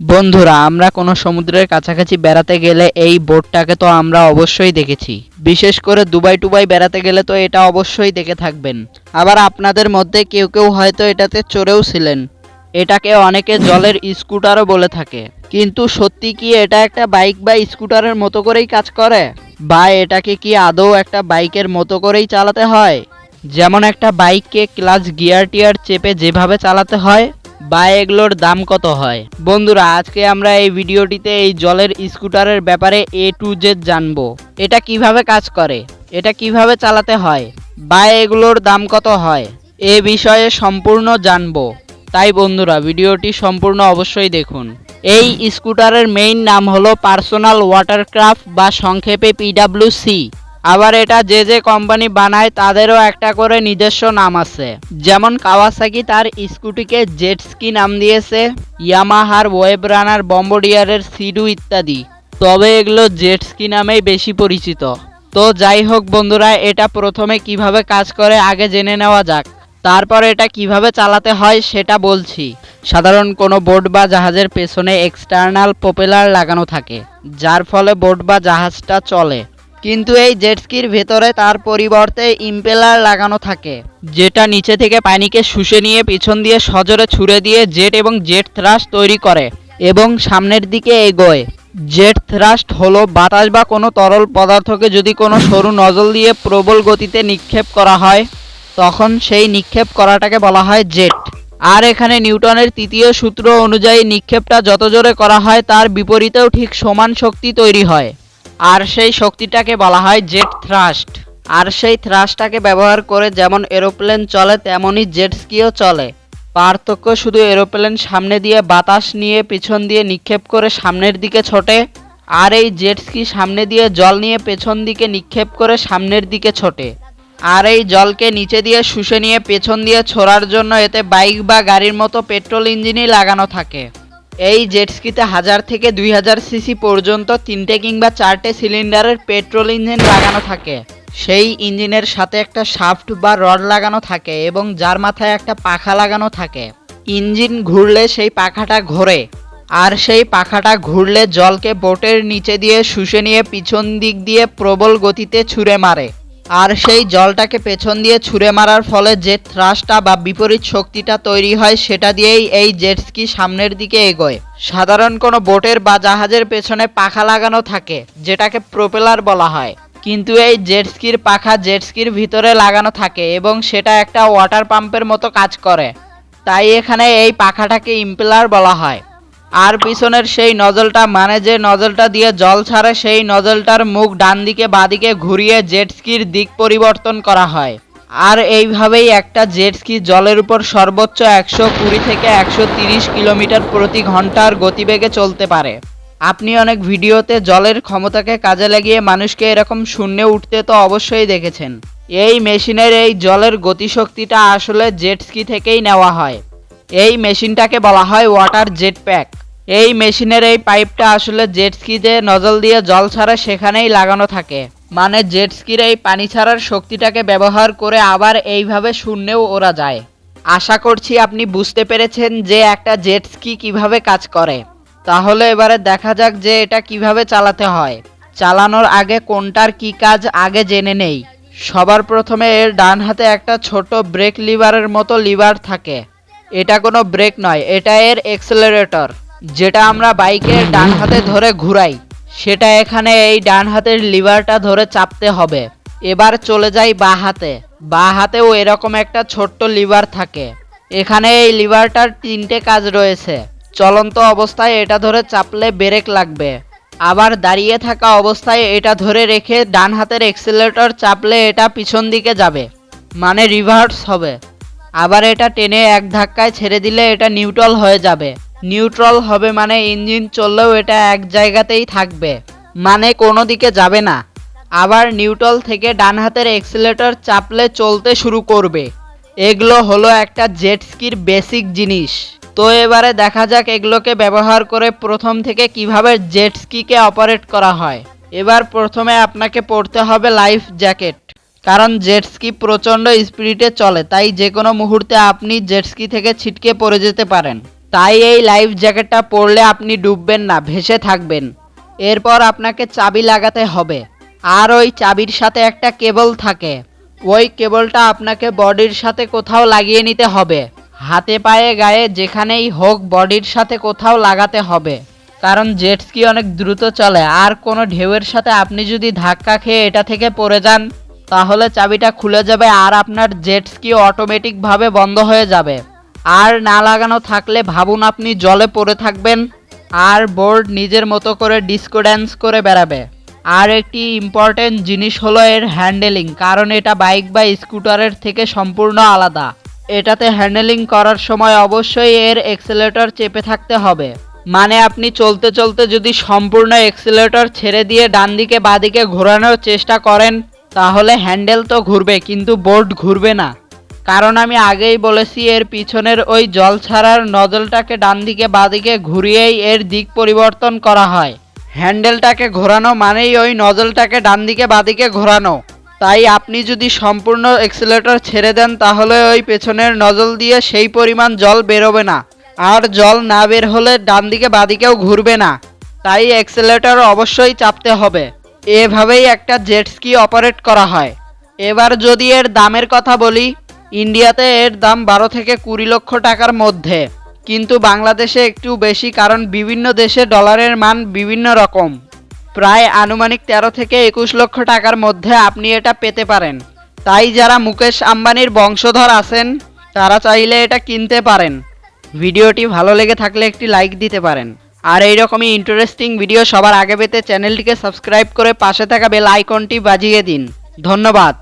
বন্ধুরা, আমরা কোনো সমুদ্রের কাছাকাছি বেড়াতে গেলে এই বোটটাকে তো আমরা অবশ্যই দেখেছি। বিশেষ করে দুবাই টুবাই বেড়াতে গেলে তো এটা অবশ্যই দেখে থাকবেন। আবার আপনাদের মধ্যে কেউ কেউ হয়তো এটাতে চড়েও ছিলেন। এটাকে অনেকে জলের স্কুটারও বলে থাকে। কিন্তু সত্যি কি এটা একটা বাইক বা স্কুটারের মতো করেই কাজ করে? বা এটাকে কি আদৌ একটা বাইকের মতো করেই চালাতে হয়? যেমন একটা বাইককে ক্লাচ গিয়ার টিয়ার চেপে যেভাবে চালাতে হয় বা এগুলোর দাম কত হয়? বন্ধুরা, আজকে আমরা এই ভিডিওটিতে এই জলের স্কুটারের ব্যাপারে এ টু জেড জানব। এটা কীভাবে কাজ করে? এটা কীভাবে চালাতে হয়? বা এগুলোর দাম কত হয়? এ বিষয়ে সম্পূর্ণ জানব। তাই বন্ধুরা, ভিডিওটি সম্পূর্ণ অবশ্যই দেখুন। এই স্কুটারের মেইন নাম হলো পার্সোনাল ওয়াটারক্রাফট বা সংক্ষেপে পিডাব্লিউসি আবার এটা যে যে কোম্পানি বানায়, তাদেরও একটা করে নিজস্ব নাম আছে। যেমন কাওয়াসাকি তার স্কুটিকে জেট স্কি নাম দিয়েছে ইয়ামাহার ওয়েব রানার বম্বডিয়ারের সিডু ইত্যাদি। তবে এগুলো জেট স্কি নামেই বেশি পরিচিত। তো যাই হোক বন্ধুরা, এটা প্রথমে কীভাবে কাজ করে আগে জেনে নেওয়া যাক। তারপর এটা কীভাবে চালাতে হয় সেটা বলছি। সাধারণ কোনো বোট বা জাহাজের পেছনে এক্সটার্নাল প্রপেলার লাগানো থাকে, যার ফলে বোট বা জাহাজটা চলে। কিন্তু এই জেটস্কির ভেতরে তার পরিবর্তে ইম্পেলার লাগানো থাকে, যেটা নিচে থেকে পানিকে শুষে নিয়ে পিছন দিয়ে সজোরে ছুড়ে দিয়ে জেট এবং জেট থ্রাস্ট তৈরি করে এবং সামনের দিকে এগোয়। জেট থ্রাস্ট হলো বাতাস বা কোনো তরল পদার্থকে যদি কোনো সরু নজল দিয়ে প্রবল গতিতে নিক্ষেপ করা হয়, তখন সেই নিক্ষেপ করাটাকে বলা হয় জেট আর এখানে নিউটনের তৃতীয় সূত্র অনুযায়ী নিক্ষেপটা যত জোরে করা হয়, তার বিপরীতেও ঠিক সমান শক্তি তৈরি হয়। আর সেই শক্তিটাকে বলা হয় জেট থ্রাস্ট। আর সেই থ্রাস্টটাকে ব্যবহার করে যেমন এরোপ্লেন চলে, তেমনই জেট স্কিও চলে। পার্থক্য শুধু এরোপ্লেন সামনে দিয়ে বাতাস নিয়ে পিছন দিয়ে নিক্ষেপ করে সামনের দিকে ছোটে, আর এই জেট স্কি সামনে দিয়ে জল নিয়ে পেছন দিকে নিক্ষেপ করে সামনের দিকে ছোটে। আর এই জলকে নিচে দিয়ে শুষে নিয়ে পেছন দিয়ে ছোড়ার জন্য এতে বাইক বা গাড়ির মতো পেট্রোল ইঞ্জিনই লাগানো থাকে। এই জেটস্কিতে হাজার থেকে দুই হাজার সিসি পর্যন্ত তিনটে কিংবা চারটে সিলিন্ডারের পেট্রোল ইঞ্জিন লাগানো থাকে। সেই ইঞ্জিনের সাথে একটা শাফট বা রড লাগানো থাকে এবং যার মাথায় একটা পাখা লাগানো থাকে। ইঞ্জিন ঘুরলে সেই পাখাটা ঘোরে আর সেই পাখাটা ঘুরলে জলকে বোটের নিচে দিয়ে শুষে নিয়ে পিছন দিক দিয়ে প্রবল গতিতে ছুঁড়ে মারে। আর সেই জলটাকে পেছন দিয়ে ছুঁড়ে মারার ফলে যে থ্রাসটা বা বিপরীত শক্তিটা তৈরি হয়, সেটা দিয়েই এই জেটস্কি সামনের দিকে এগোয়। সাধারণ কোনো বোটের বা জাহাজের পেছনে পাখা লাগানো থাকে, যেটাকে প্রোপেলার বলা হয়। কিন্তু এই জেটস্কির পাখা জেটস্কির ভিতরে লাগানো থাকে এবং সেটা একটা ওয়াটার পাম্পের মতো কাজ করে। তাই এখানে এই পাখাটাকে ইম্পেলার বলা হয়। আর পিছনের সেই নজলটা মানে যে নজলটা দিয়ে জল ছাড়ে, সেই নজলটার মুখ ডান দিকে বাদিকে ঘুরিয়ে জেট স্কির দিক পরিবর্তন করা হয়। আর এইভাবেই একটা জেট স্কি জলের উপর সর্বোচ্চ একশো কুড়ি থেকে একশো তিরিশ কিলোমিটার প্রতি ঘণ্টার গতিবেগে চলতে পারে। আপনি অনেক ভিডিওতে জলের ক্ষমতাকে কাজে লাগিয়ে মানুষকে এরকম শূন্যে উঠতে তো অবশ্যই দেখেছেন। এই মেশিনের এই জলের গতিশক্তিটা আসলে জেট স্কি থেকেই নেওয়া হয়। এই মেশিনটাকে বলা হয় ওয়াটার জেট প্যাক। এই মেশিনের এই পাইপটা আসলে জেট স্কিতে নজল দিয়ে জল ছাড়া সেখানেই লাগানো থাকে। মানে জেট স্কির এই পানি ছাড়ার শক্তিটাকে ব্যবহার করে আবার এইভাবে শূন্যেও ওরা যায়। আশা করছি আপনি বুঝতে পেরেছেন যে একটা জেট স্কি কীভাবে কাজ করে। তাহলে এবারে দেখা যাক যে এটা কীভাবে চালাতে হয়। চালানোর আগে কোনটার কি কাজ আগে জেনে নেই। সবার প্রথমে এর ডান হাতে একটা ছোট ব্রেক লিভারের মতো লিভার থাকে। এটা কোনো ব্রেক নয়, এটা এর এক্সেলারেটর যেটা আমরা বাইকের ডান হাতে ধরে ঘুরাই। সেটা এখানে এই ডান হাতের লিভারটা ধরে চাপতে হবে। এবার চলে যাই বা হাতে। বা হাতেও এরকম একটা ছোট্ট লিভার থাকে। এখানে এই লিভারটার তিনটে কাজ রয়েছে। চলন্ত অবস্থায় এটা ধরে চাপলে ব্রেক লাগবে। আবার দাঁড়িয়ে থাকা অবস্থায় এটা ধরে রেখে ডান হাতের এক্সেলেটর চাপলে এটা পিছন দিকে যাবে। মানে রিভার্স হবে। আবার এটা টেনে এক ধাক্কায় ছেড়ে দিলে এটা নিউট্রাল হয়ে যাবে। নিউট্রাল হবে মানে ইঞ্জিন চললেও এটা এক জায়গাতেই থাকবে মানে কোনো দিকে যাবে না। আবার নিউট্রাল থেকে ডান হাতের এক্সেলেটর চাপলে চলতে শুরু করবে। এগুলো হলো একটা জেট স্কির বেসিক জিনিস। তো এবারে দেখা যাক এগুলোকে ব্যবহার করে প্রথম থেকে কীভাবে জেট স্কিকে অপারেট করা হয়। এবার প্রথমে আপনাকে পড়তে হবে লাইফ জ্যাকেট। কারণ জেট স্কি প্রচণ্ড স্পিডে চলে, তাই যে কোনো মুহূর্তে আপনি জেট স্কি থেকে ছিটকে পড়ে যেতে পারেন। তাই এই লাইফ জ্যাকেটটা পরলে আপনি ডুববেন না, ভেসে থাকবেন। এরপর আপনাকে চাবি লাগাতে হবে। আর ওই চাবির সাথে একটা কেবল থাকে। ওই কেবলটা আপনাকে বডির সাথে কোথাও লাগিয়ে নিতে হবে। হাতে পায়ে গায়ে যেখানেই হোক বডির সাথে কোথাও লাগাতে হবে। কারণ জেট স্কি অনেক দ্রুত চলে, আর কোনো ঢেউয়ের সাথে আপনি যদি ধাক্কা খেয়ে এটা থেকে পড়ে যান তাহলে চাবিটা খুলে যাবে আর আপনার জেট স্কি অটোমেটিকভাবে বন্ধ হয়ে যাবে। আর না লাগানো থাকলে ভাবুন আপনি জলে পড়ে থাকবেন আর বোর্ড নিজের মতো করে ডিস্কো ড্যান্স করে বেড়াবে। আর একটি ইম্পর্টেন্ট জিনিস হলো এর হ্যান্ডেলিং কারণ এটা বাইক বা স্কুটারের থেকে সম্পূর্ণ আলাদা। এটাতে হ্যান্ডেলিং করার সময় অবশ্যই এর এক্সেলেটর চেপে থাকতে হবে। মানে আপনি চলতে চলতে যদি সম্পূর্ণ এক্সেলেটর ছেড়ে দিয়ে ডান দিকে বাদিকে ঘোরানোর চেষ্টা করেন তাহলে হ্যান্ডেল তো ঘুরবে, কিন্তু বোর্ড ঘুরবে না। কারণ আমি আগেই বলেছি, এর পিছনের ওই জল ছাড়ার নজলটাকে ডান দিকে বাদিকে ঘুরিয়েই এর দিক পরিবর্তন করা হয়। হ্যান্ডেলটাকে ঘোরানো মানেই ওই নজলটাকে ডান দিকে বাদিকে ঘোরানো। তাই আপনি যদি সম্পূর্ণ এক্সেলেটর ছেড়ে দেন, তাহলে ওই পেছনের নজল দিয়ে সেই পরিমাণ জল বেরোবে না। আর জল না বের হলে ডান দিকে বাদিকেও ঘুরবে না। তাই এক্সেলেটর অবশ্যই চাপতে হবে। এভাবেই একটা জেট স্কি অপারেট করা হয়। এবার যদি এর দামের কথা বলি ইন্ডিয়াতে এর দাম বারো থেকে কুড়ি লক্ষ টাকার মধ্যে। কিন্তু বাংলাদেশে একটু বেশি কারণ বিভিন্ন দেশে ডলারের মান বিভিন্ন রকম। প্রায় আনুমানিক তেরো থেকে একুশ লক্ষ টাকার মধ্যে আপনি এটা পেতে পারেন। তাই যারা মুকেশ আম্বানির বংশধর আছেন, তারা চাইলে এটা কিনতে পারেন। ভিডিওটি ভালো লেগে থাকলে একটি লাইক দিতে পারেন। আর এইরকমই ইন্টারেস্টিং ভিডিও সবার আগে পেতে চ্যানেলটিকে সাবস্ক্রাইব করে পাশে থাকা বেল আইকনটি বাজিয়ে দিন। ধন্যবাদ।